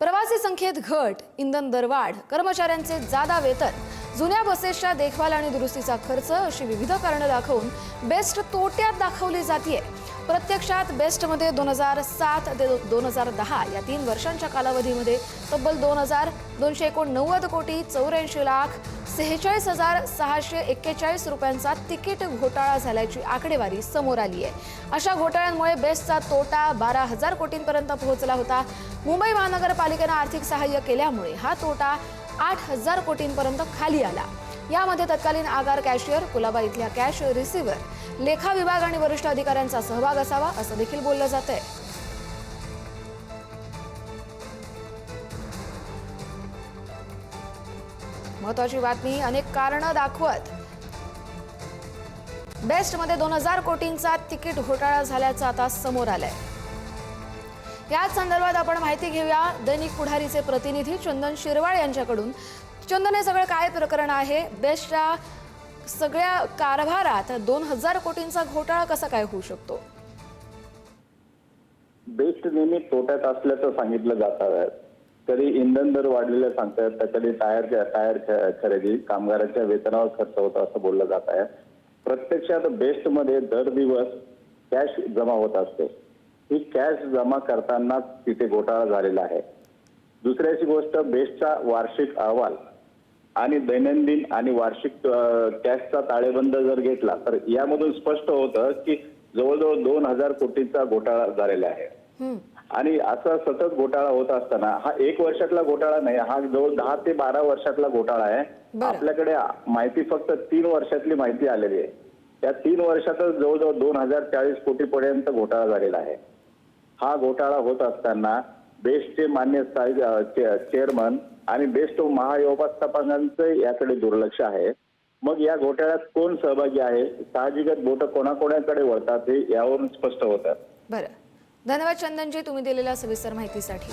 प्रवासी संख्येत घट इंधन दरवाढ कर्मचाऱ्यांचे जादा वेतन जुन्या बसेसच्या देखभाल आणि दुरुस्तीचा खर्च अशी विविध कारणं दाखवून बेस्ट तोट्यात दाखवली जाते प्रत्यक्षात बेस्टमध्ये दोन हजार सात ते दोन हजार दहा या तीन वर्षांच्या कालावधीमध्ये तब्बल दोन हजार दोनशे एकोणनव्वद कोटी चौऱ्याऐंशी लाख सेहेचाळीस हजार सहाशे एक्केचाळीस रुपयांचा तिकीट घोटाळा झाल्याची आकडेवारी समोर आली आहे अशा घोटाळ्यांमुळे बेस्टचा तोटा बारा हजार कोटींपर्यंत पोहोचला होता. मुंबई महानगरपालिकेनं आर्थिक सहाय्य केल्यामुळे हा तोटा आठ हजार कोटींपर्यंत खाली आला. यामध्ये तत्कालीन आगार कॅशियर कुलाबा इथल्या कॅश रिसिव्हर लेखा विभाग आणि वरिष्ठ अधिकाऱ्यांचा सहभाग असावा असं देखील बोललं जात आहे महत्वाची बातमी अनेक कारणं दाखवत. बेस्टमध्ये दोन हजार कोटींचा तिकीट घोटाळा झाल्याचं आता समोर आलंय. याच संदर्भात आपण माहिती घेऊया दैनिक पुढारीचे प्रतिनिधी चंदन शिरवाळ यांच्याकडून. चंदन हे सगळं काय प्रकरण आहे? बेस्टच्या सगळ्या कारभारात दोन हजार कोटींचा घोटाळा कसा काय होऊ शकतो? बेस्ट नेहमी तोट्यात असल्याचं सांगितलं जात आहे. तरी इंधन दर वाढलेले सांगतायत त्याच्याने टायर टायर खरेदी कामगारांच्या वेतनावर खर्च होतो असं बोललं जात आहे. प्रत्यक्षात बेस्टमध्ये दर दिवस कॅश जमा होत असते. ही कॅश जमा करताना तिथे घोटाळा झालेला आहे. दुसऱ्याची गोष्ट बेस्टचा वार्षिक अहवाल. आणि दैनंदिन आणि वार्षिक अ, कॅशचा ताळेबंद जर घेतला तर यामधून स्पष्ट होतं की जवळजवळ दोन हजार कोटींचा घोटाळा झालेला आहे. आणि असा सतत घोटाळा होत असताना हा एक वर्षातला घोटाळा नाही हा जवळ दहा ते बारा वर्षातला घोटाळा आहे. आपल्याकडे माहिती फक्त तीन वर्षातली माहिती आलेली आहे. त्या तीन वर्षातच जवळजवळ दोन हजार चाळीस कोटी पर्यंत घोटाळा झालेला आहे. हा घोटाळा होत असताना बेस्टचे मान्य चेअरमन आणि बेस्ट महाव्यवस्थापकांचं याकडे दुर्लक्ष आहे. मग या घोटाळ्यात कोण सहभागी आहे? साहजिकच बोट कोणाकोणाकडे वळतात हे यावरून स्पष्ट होतात बरं. धन्यवाद चंदनजी तुम्ही दिलेल्या सविस्तर माहितीसाठी.